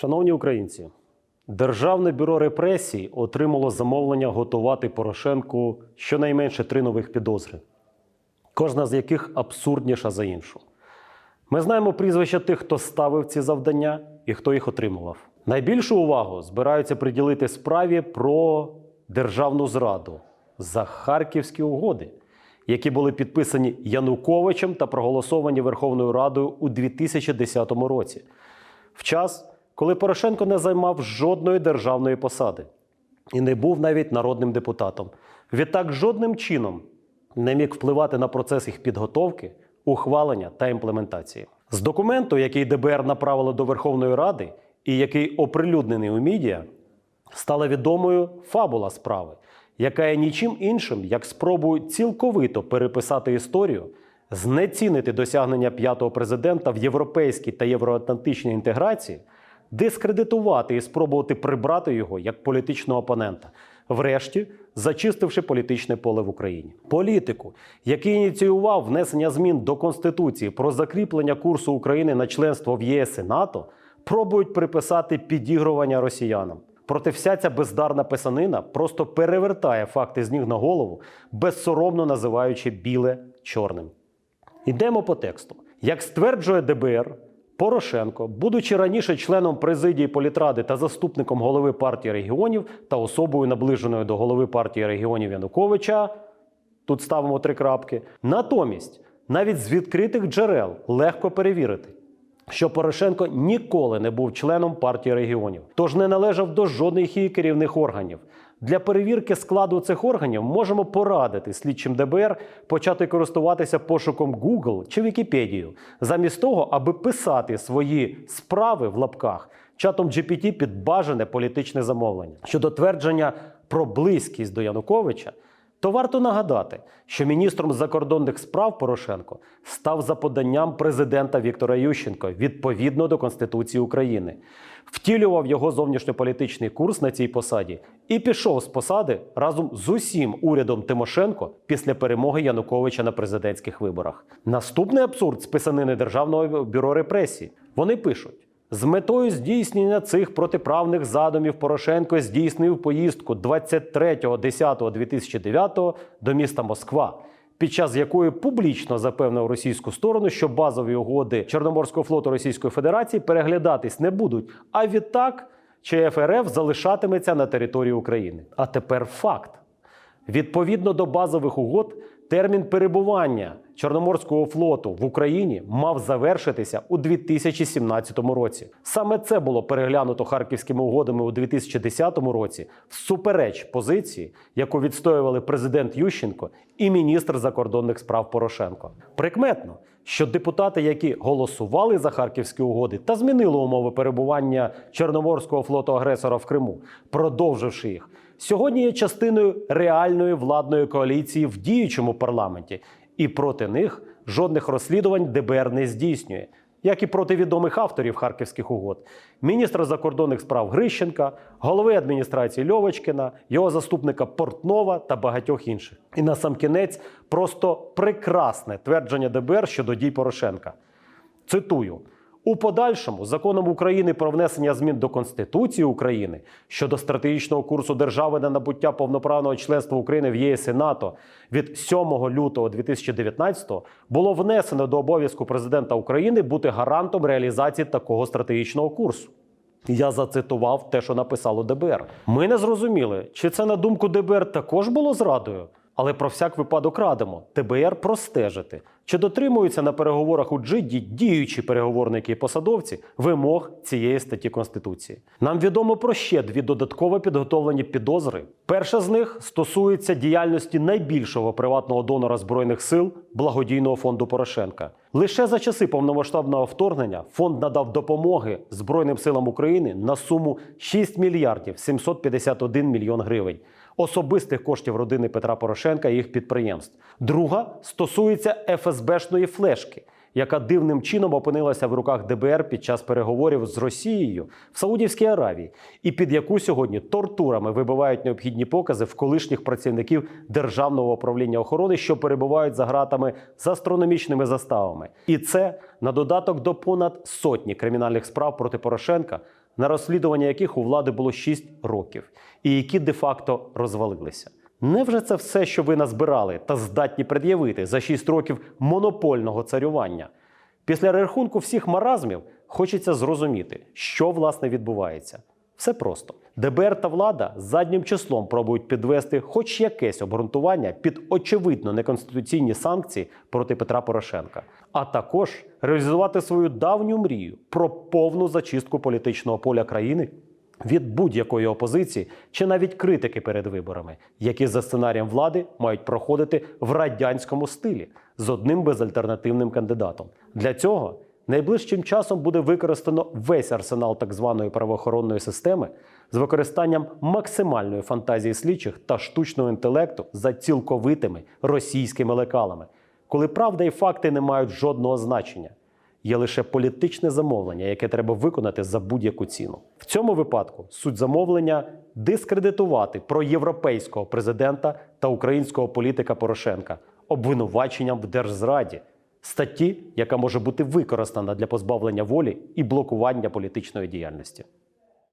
Шановні українці, Державне бюро репресій отримало замовлення готувати Порошенку щонайменше три нових підозри, кожна з яких абсурдніша за іншу. Ми знаємо прізвища тих, хто ставив ці завдання і хто їх отримував. Найбільшу увагу збираються приділити справі про державну зраду за харківські угоди, які були підписані Януковичем та проголосовані Верховною Радою у 2010 році, в час, коли Порошенко не займав жодної державної посади і не був навіть народним депутатом. Відтак жодним чином не міг впливати на процес їх підготовки, ухвалення та імплементації. З документу, який ДБР направило до Верховної Ради і який оприлюднений у медіа, стала відомою фабула справи, яка є нічим іншим, як спробою цілковито переписати історію, знецінити досягнення п'ятого президента в європейській та євроатлантичній інтеграції, дискредитувати і спробувати прибрати його як політичного опонента, врешті зачистивши політичне поле в Україні. Політику, який ініціював внесення змін до Конституції про закріплення курсу України на членство в ЄС і НАТО, пробують приписати підігрування росіянам. Проте вся ця бездарна писанина просто перевертає факти з ніг на голову, безсоромно називаючи біле чорним. Йдемо по тексту. Як стверджує ДБР, Порошенко, будучи раніше членом президії політради та заступником голови партії регіонів та особою наближеною до голови партії регіонів Януковича, тут ставимо три крапки. Натомість, навіть з відкритих джерел легко перевірити, що Порошенко ніколи не був членом партії регіонів, тож не належав до жодних її керівних органів. Для перевірки складу цих органів можемо порадити слідчим ДБР почати користуватися пошуком Google чи Вікіпедію, замість того, аби писати свої справи в лапках чатом GPT під бажане політичне замовлення. Щодо твердження про близькість до Януковича, то варто нагадати, що міністром закордонних справ Порошенко став за поданням президента Віктора Ющенка відповідно до Конституції України, втілював його зовнішньополітичний курс на цій посаді і пішов з посади разом з усім урядом Тимошенко після перемоги Януковича на президентських виборах. Наступний абсурд з писанини Державного бюро репресій. Вони пишуть. З метою здійснення цих протиправних задумів Порошенко здійснив поїздку 23.10.2009 до міста Москва, під час якої публічно запевнив російську сторону, що базові угоди Чорноморського флоту Російської Федерації переглядатись не будуть. А відтак ЧФ РФ залишатиметься на території України. А тепер факт. Відповідно до базових угод, термін перебування Чорноморського флоту в Україні мав завершитися у 2017 році. Саме це було переглянуто харківськими угодами у 2010 році, всупереч позиції, яку відстоювали президент Ющенко і міністр закордонних справ Порошенко. Прикметно, що депутати, які голосували за харківські угоди та змінили умови перебування Чорноморського флоту агресора в Криму, продовживши їх сьогодні є частиною реальної владної коаліції в діючому парламенті, і проти них жодних розслідувань ДБР не здійснює, як і проти відомих авторів харківських угод, міністра закордонних справ Грищенка, голови адміністрації Льовочкіна, його заступника Портнова та багатьох інших. І на сам кінець просто прекрасне твердження ДБР щодо дій Порошенка. Цитую. У подальшому законом України про внесення змін до Конституції України щодо стратегічного курсу держави на набуття повноправного членства України в ЄС і НАТО від 7 лютого 2019 було внесено до обов'язку президента України бути гарантом реалізації такого стратегічного курсу. Я зацитував те, що написало ДБР. Ми не зрозуміли, чи це на думку ДБР також було зрадою. Але про всяк випадок радимо ТБР простежити, чи дотримуються на переговорах у Джидді діючі переговорники і посадовці вимог цієї статті Конституції. Нам відомо про ще дві додатково підготовлені підозри. Перша з них стосується діяльності найбільшого приватного донора збройних сил благодійного фонду Порошенка. Лише за часи повномасштабного вторгнення фонд надав допомоги Збройним силам України на суму 6 мільярдів 751 мільйон гривень особистих коштів родини Петра Порошенка і їх підприємств. Друга стосується ФСБшної флешки, яка дивним чином опинилася в руках ДБР під час переговорів з Росією в Саудівській Аравії, і під яку сьогодні тортурами вибивають необхідні покази в колишніх працівників державного управління охорони, що перебувають за ґратами з астрономічними заставами. І це на додаток до понад сотні кримінальних справ проти Порошенка на розслідування яких у влади було 6 років, і які де-факто розвалилися. Невже це все, що ви назбирали та здатні пред'явити за 6 років монопольного царювання? Після рахунку всіх маразмів хочеться зрозуміти, що власне відбувається. Все просто. ДБР та влада заднім числом пробують підвести хоч якесь обґрунтування під очевидно неконституційні санкції проти Петра Порошенка, а також реалізувати свою давню мрію про повну зачистку політичного поля країни від будь-якої опозиції чи навіть критики перед виборами, які за сценарієм влади мають проходити в радянському стилі з одним безальтернативним кандидатом. Для цього найближчим часом буде використано весь арсенал так званої правоохоронної системи з використанням максимальної фантазії слідчих та штучного інтелекту за цілковитими російськими лекалами, коли правда і факти не мають жодного значення. Є лише політичне замовлення, яке треба виконати за будь-яку ціну. В цьому випадку суть замовлення дискредитувати проєвропейського президента та українського політика Порошенка обвинуваченням в держзраді, статті, яка може бути використана для позбавлення волі і блокування політичної діяльності.